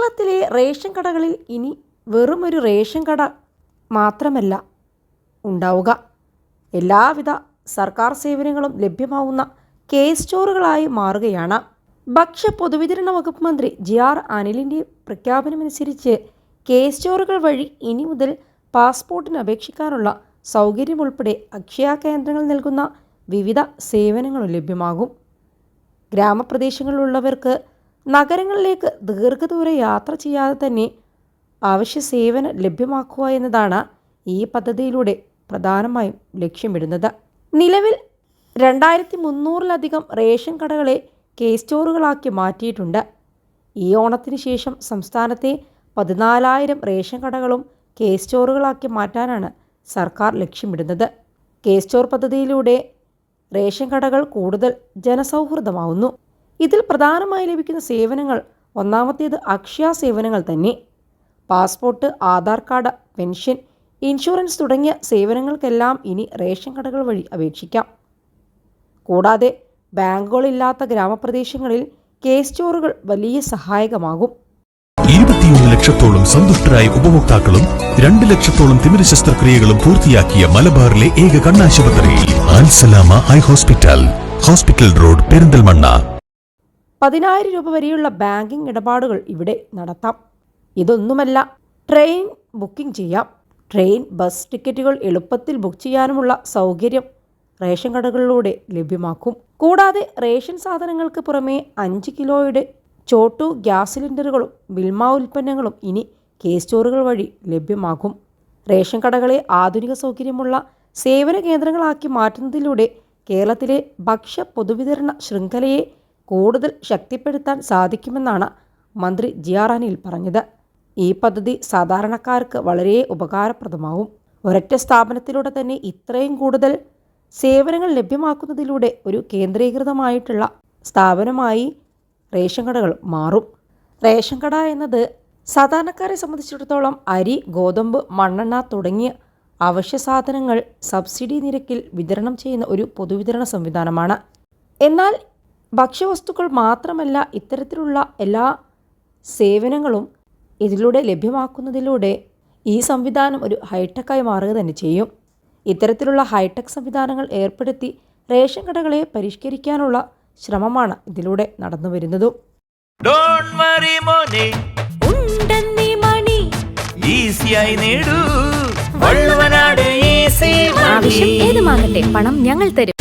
കേരളത്തിലെ റേഷൻ കടകളിൽ ഇനി വെറുമൊരു റേഷൻ കട മാത്രമല്ല ഉണ്ടാവുക. എല്ലാവിധ സർക്കാർ സേവനങ്ങളും ലഭ്യമാവുന്ന കെ സ്റ്റോറുകളായി മാറുകയാണ്. ഭക്ഷ്യ പൊതുവിതരണ വകുപ്പ് മന്ത്രി ജി ആർ അനിലിന്റെ പ്രഖ്യാപനമനുസരിച്ച് കെ സ്റ്റോറുകൾ വഴി ഇനി മുതൽ പാസ്പോർട്ടിന് അപേക്ഷിക്കാനുള്ള സൗകര്യമുൾപ്പെടെ അക്ഷയ കേന്ദ്രങ്ങൾ നൽകുന്ന വിവിധ സേവനങ്ങളും ലഭ്യമാകും. ഗ്രാമപ്രദേശങ്ങളിലുള്ളവർക്ക് നഗരങ്ങളിലേക്ക് ദീർഘദൂര യാത്ര ചെയ്യാതെ തന്നെ അവശ്യ സേവനം ലഭ്യമാക്കുക എന്നതാണ് ഈ പദ്ധതിയിലൂടെ പ്രധാനമായും ലക്ഷ്യമിടുന്നത്. നിലവിൽ രണ്ടായിരത്തി മുന്നൂറിലധികം റേഷൻ കടകളെ കെ സ്റ്റോറുകളാക്കി മാറ്റിയിട്ടുണ്ട്. ഈ ഓണത്തിന് ശേഷം സംസ്ഥാനത്തെ പതിനാലായിരം റേഷൻ കടകളും കെ സ്റ്റോറുകളാക്കി മാറ്റാനാണ് സർക്കാർ ലക്ഷ്യമിടുന്നത്. കെ സ്റ്റോർ പദ്ധതിയിലൂടെ റേഷൻ കടകൾ കൂടുതൽ ജനസൗഹൃദമാവുന്നു. ഇതിൽ പ്രധാനമായി ലഭിക്കുന്ന സേവനങ്ങൾ ഒന്നാമത്തേത് അക്ഷയ സേവനങ്ങൾ തന്നെ. Passport Aadhaar card pension insurance തുടങ്ങിയ സേവനങ്ങൾക്കെല്ലാം ഇനി റേഷൻ കടകൾ വഴി അപേക്ഷിക്കാം. കൂടാതെ ബാങ്കുകളില്ലാത്ത ഗ്രാമപ്രദേശങ്ങളിൽ കേസ് സ്റ്റോറുകൾ വലിയ സഹായകമാകും. ഇരുപത്തിയൊന്ന് ലക്ഷത്തോളം സന്തുഷ്ടരായ ഉപഭോക്താക്കളും രണ്ട് ലക്ഷത്തോളം തിമിര ശസ്ത്രക്രിയകളും പൂർത്തിയാക്കിയ മലബാറിലെ ഏക കണ്ണാശുപത്രി ഹോസ്പിറ്റൽ ഹോസ്പിറ്റൽ റോഡ് പെരിന്തൽമണ്ണ. പതിനായിരം രൂപ വരെയുള്ള ബാങ്കിംഗ് ഇടപാടുകൾ ഇവിടെ നടത്താം. ഇതൊന്നുമല്ല ട്രെയിൻ ബുക്കിംഗ് ചെയ്യാം. ട്രെയിൻ ബസ് ടിക്കറ്റുകൾ എളുപ്പത്തിൽ ബുക്ക് ചെയ്യാനുമുള്ള സൗകര്യം റേഷൻ കടകളിലൂടെ ലഭ്യമാക്കും. കൂടാതെ റേഷൻ സാധനങ്ങൾക്ക് പുറമേ അഞ്ച് കിലോയുടെ ചോട്ടു ഗ്യാസ് സിലിണ്ടറുകളും ബിൽമ ഉൽപ്പന്നങ്ങളും ഇനി കെ സ്റ്റോറുകൾ വഴി ലഭ്യമാകും. റേഷൻ കടകളെ ആധുനിക സൗകര്യമുള്ള സേവന കേന്ദ്രങ്ങളാക്കി മാറ്റുന്നതിലൂടെ കേരളത്തിലെ ഭക്ഷ്യ പൊതുവിതരണ ശൃംഖലയെ കൂടുതൽ ശക്തിപ്പെടുത്താൻ സാധിക്കുമെന്നാണ് മന്ത്രി ജി ആർ അനിൽ പറഞ്ഞത്. ഈ പദ്ധതി സാധാരണക്കാർക്ക് വളരെ ഉപകാരപ്രദമാവും. ഒരൊറ്റ സ്ഥാപനത്തിലൂടെ തന്നെ ഇത്രയും കൂടുതൽ സേവനങ്ങൾ ലഭ്യമാക്കുന്നതിലൂടെ ഒരു കേന്ദ്രീകൃതമായിട്ടുള്ള സ്ഥാപനമായി റേഷൻ കടകൾ മാറും. റേഷൻ കട എന്നത് സാധാരണക്കാരെ സംബന്ധിച്ചിടത്തോളം അരി ഗോതമ്പ് മണ്ണെണ്ണ തുടങ്ങിയ അവശ്യ സാധനങ്ങൾ സബ്സിഡി നിരക്കിൽ വിതരണം ചെയ്യുന്ന ഒരു പൊതുവിതരണ സംവിധാനമാണ്. എന്നാൽ ഭക്ഷ്യവസ്തുക്കൾ മാത്രമല്ല ഇത്തരത്തിലുള്ള എല്ലാ സേവനങ്ങളും ഇതിലൂടെ ലഭ്യമാക്കുന്നതിലൂടെ ഈ സംവിധാനം ഒരു ഹൈടെക്കായി മാറുക തന്നെ ചെയ്യും. ഇത്തരത്തിലുള്ള ഹൈടെക് സംവിധാനങ്ങൾ ഏർപ്പെടുത്തി റേഷൻ കടകളെ പരിഷ്കരിക്കാനുള്ള ശ്രമമാണ് ഇതിലൂടെ നടന്നു വരുന്നതും ഏത് വറി മോനെ. ഉണ്ടെന്നീ മണി. ഈസിയായി നേടൂ. വള്ളുവനാട് ഈസി ആവശ്യം ഏതുമാകട്ടെ പണം ഞങ്ങൾ തരും.